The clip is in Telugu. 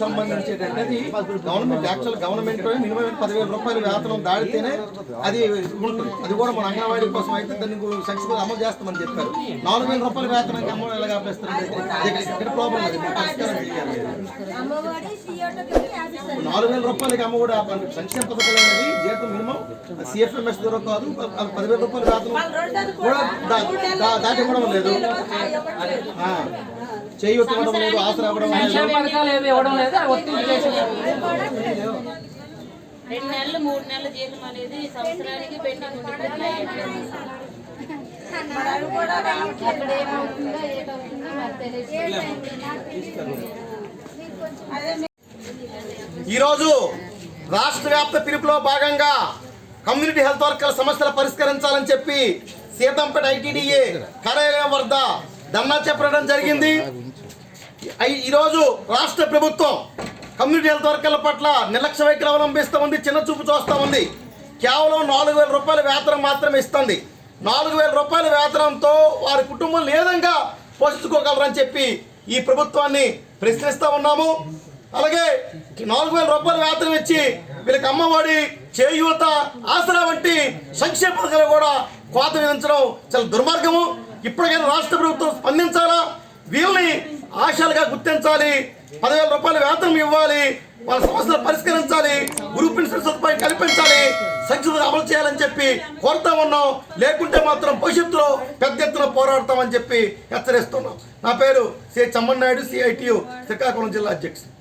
సంబంధించేటది గవర్నమెంట్ యాక్చువల్ గవర్నమెంట్ మినిమం పదివేల రూపాయలు వేతనం దాడితేనే అది ఉంటుంది. అది కూడా మన అంగన్వాడీ కోసం అయితే దాన్ని సక్సెస్ఫుల్ అమలు చేస్తామని చెప్పారు. నాలుగు వేల రూపాయల వేతనం అమలు ఎలాగ ఆపేస్తారు ఇక్కడ ప్రాబ్లం అది? పరిష్కారం నాలుగు వేల రూపాయలకి అమ్మ కూడా. సంక్షేమ పథకాలు అనేది జీతం మినిమం. సిఎఫ్ఎంఎస్ ద్వారా కాదు అది పదివేల రూపాయల వేతనం కూడా దాటి ఇవ్వడం లేదు. ఆ, చేయి ఇవ్వడం లేదు ఆసరా ఇవ్వడం లేదు రెండు నెలలు మూడు నెలల జీతం అనేది సంవత్సరానికి పెండింగ్ ఉండిపోతున్నాయండి ఎక్కడ ఏమవుతుందో ఏటవుతుందో మరి తెలియదు ఈరోజు రాష్ట్ర వ్యాప్త పిలుపులో భాగంగా కమ్యూనిటీ హెల్త్ వర్కర్ల సమస్యలు పరిష్కరించాలని చెప్పి సీతంపేట ఐటీడీఏ కార్యాలయం వద్ద ధర్నా చెప్పడం జరిగింది. ఈరోజు రాష్ట్ర ప్రభుత్వం కమ్యూనిటీ హెల్త్ వర్కర్ల పట్ల నిర్లక్ష్య వైఖరి అవలంబిస్తూ ఉంది చిన్న చూపు చూస్తూ ఉంది కేవలం నాలుగు వేల రూపాయల వేతనం మాత్రమే ఇస్తుంది. నాలుగు వేల రూపాయల వేతనంతో వారి కుటుంబం లేదంగా పోషించుకోగలరని చెప్పి ఈ ప్రభుత్వాన్ని ప్రశ్నిస్తూ ఉన్నాము. అలాగే నాలుగు వేల రూపాయల వేతనం ఇచ్చి వీళ్ళకి అమ్మఒడి చేయూత ఆసరా వంటి సంక్షేమ పథకాలు కూడా కోత విధించడం చాలా దుర్మార్గము. ఇప్పటికైనా రాష్ట్ర ప్రభుత్వం స్పందించాలా? వీళ్ళని ఆశలుగా గుర్తించాలి. పదివేల రూపాయల వేతనం ఇవ్వాలి. వాళ్ళ సమస్యలు పరిష్కరించాలి. గ్రూప్ ఇన్సూరెన్స్ సదుపాయం కల్పించాలి. సంక్షేమ అమలు చేయాలని చెప్పి కోరుతా ఉన్నాం. లేకుంటే మాత్రం భవిష్యత్తులో పెద్ద ఎత్తున పోరాడతామని చెప్పి హెచ్చరిస్తున్నాం. నా పేరు సి. చమ్మన్నాయుడు సిఐటియు శ్రీకాకుళం జిల్లా అధ్యక్షుడు.